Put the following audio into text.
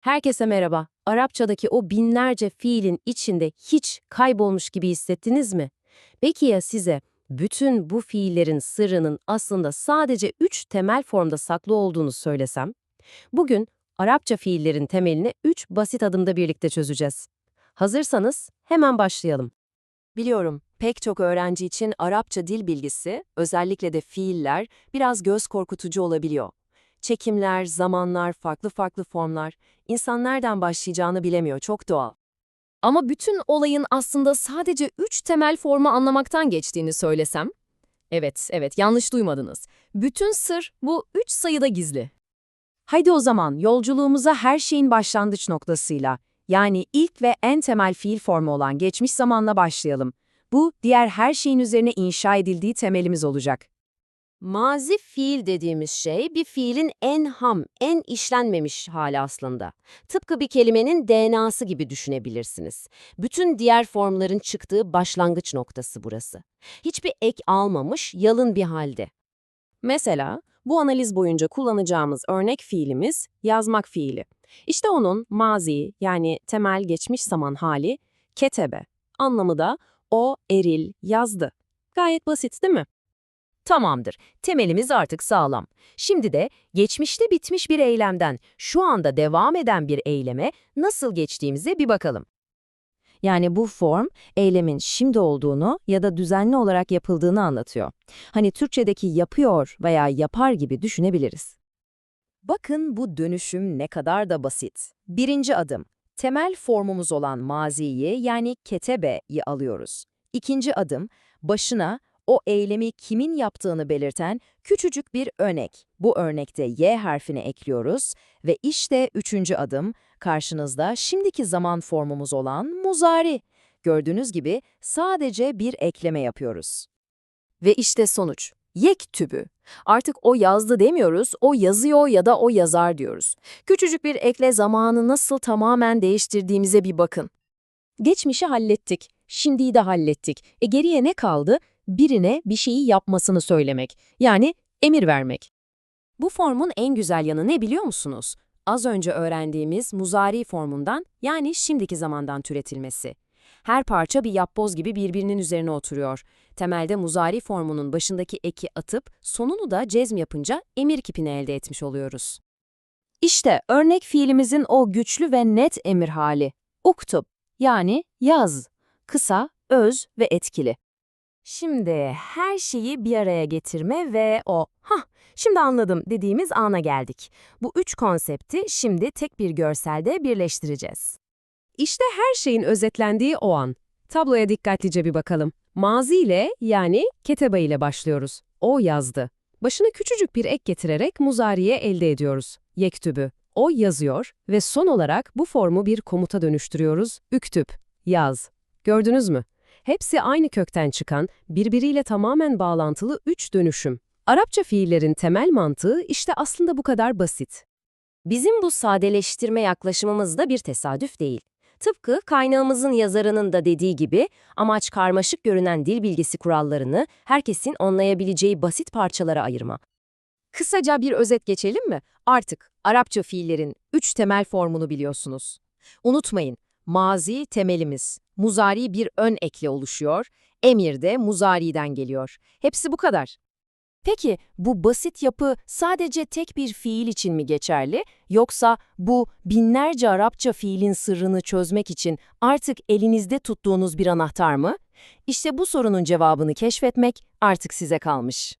Herkese merhaba. Arapçadaki o binlerce fiilin içinde hiç kaybolmuş gibi hissettiniz mi? Peki ya size bütün bu fiillerin sırrının aslında sadece üç temel formda saklı olduğunu söylesem? Bugün Arapça fiillerin temelini üç basit adımda birlikte çözeceğiz. Hazırsanız hemen başlayalım. Biliyorum, pek çok öğrenci için Arapça dil bilgisi, özellikle de fiiller, biraz göz korkutucu olabiliyor. Çekimler, zamanlar, farklı farklı formlar, insan nereden başlayacağını bilemiyor, çok doğal. Ama bütün olayın aslında sadece üç temel formu anlamaktan geçtiğini söylesem? Evet, evet, yanlış duymadınız. Bütün sır bu üç sayıda gizli. Haydi o zaman yolculuğumuza her şeyin başlangıç noktasıyla, yani ilk ve en temel fiil formu olan geçmiş zamanla başlayalım. Bu, diğer her şeyin üzerine inşa edildiği temelimiz olacak. Mazi fiil dediğimiz şey bir fiilin en ham, en işlenmemiş hali aslında. Tıpkı bir kelimenin DNA'sı gibi düşünebilirsiniz. Bütün diğer formların çıktığı başlangıç noktası burası. Hiçbir ek almamış, yalın bir halde. Mesela bu analiz boyunca kullanacağımız örnek fiilimiz yazmak fiili. İşte onun mazi yani temel geçmiş zaman hali ketebe. Anlamı da o eril yazdı. Gayet basit değil mi? Tamamdır. Temelimiz artık sağlam. Şimdi de geçmişte bitmiş bir eylemden şu anda devam eden bir eyleme nasıl geçtiğimize bir bakalım. Yani bu form eylemin şimdi olduğunu ya da düzenli olarak yapıldığını anlatıyor. Hani Türkçedeki yapıyor veya yapar gibi düşünebiliriz. Bakın bu dönüşüm ne kadar da basit. Birinci adım. Temel formumuz olan maziyi yani ketebe'yi alıyoruz. İkinci adım, başına o eylemi kimin yaptığını belirten küçücük bir örnek. Bu örnekte y harfini ekliyoruz ve işte üçüncü adım, karşınızda şimdiki zaman formumuz olan muzari. Gördüğünüz gibi sadece bir ekleme yapıyoruz. Ve işte sonuç. Yek tübü. Artık o yazdı demiyoruz, o yazıyor ya da o yazar diyoruz. Küçücük bir ekle zamanı nasıl tamamen değiştirdiğimize bir bakın. Geçmişi hallettik, şimdiyi de hallettik. E geriye ne kaldı? Birine bir şeyi yapmasını söylemek. Yani emir vermek. Bu formun en güzel yanı ne biliyor musunuz? Az önce öğrendiğimiz muzari formundan yani şimdiki zamandan türetilmesi. Her parça bir yapboz gibi birbirinin üzerine oturuyor. Temelde muzari formunun başındaki eki atıp sonunu da cezm yapınca emir kipini elde etmiş oluyoruz. İşte örnek fiilimizin o güçlü ve net emir hali. Uktub yani yaz. Kısa, öz ve etkili. Şimdi her şeyi bir araya getirme ve o, hah şimdi anladım dediğimiz ana geldik. Bu üç konsepti şimdi tek bir görselde birleştireceğiz. İşte her şeyin özetlendiği o an. Tabloya dikkatlice bir bakalım. Mazi ile yani ketebe ile başlıyoruz. O yazdı. Başına küçücük bir ek getirerek muzariye elde ediyoruz. Yektübü. O yazıyor ve son olarak bu formu bir komuta dönüştürüyoruz. Üktüp. Yaz. Gördünüz mü? Hepsi aynı kökten çıkan, birbiriyle tamamen bağlantılı üç dönüşüm. Arapça fiillerin temel mantığı işte aslında bu kadar basit. Bizim bu sadeleştirme yaklaşımımız da bir tesadüf değil. Tıpkı kaynağımızın yazarının da dediği gibi amaç karmaşık görünen dil bilgisi kurallarını herkesin anlayabileceği basit parçalara ayırma. Kısaca bir özet geçelim mi? Artık Arapça fiillerin üç temel formunu biliyorsunuz. Unutmayın, mazi temelimiz, muzari bir ön ekle oluşuyor, emir de muzari'den geliyor. Hepsi bu kadar. Peki bu basit yapı sadece tek bir fiil için mi geçerli yoksa bu binlerce Arapça fiilin sırrını çözmek için artık elinizde tuttuğunuz bir anahtar mı? İşte bu sorunun cevabını keşfetmek artık size kalmış.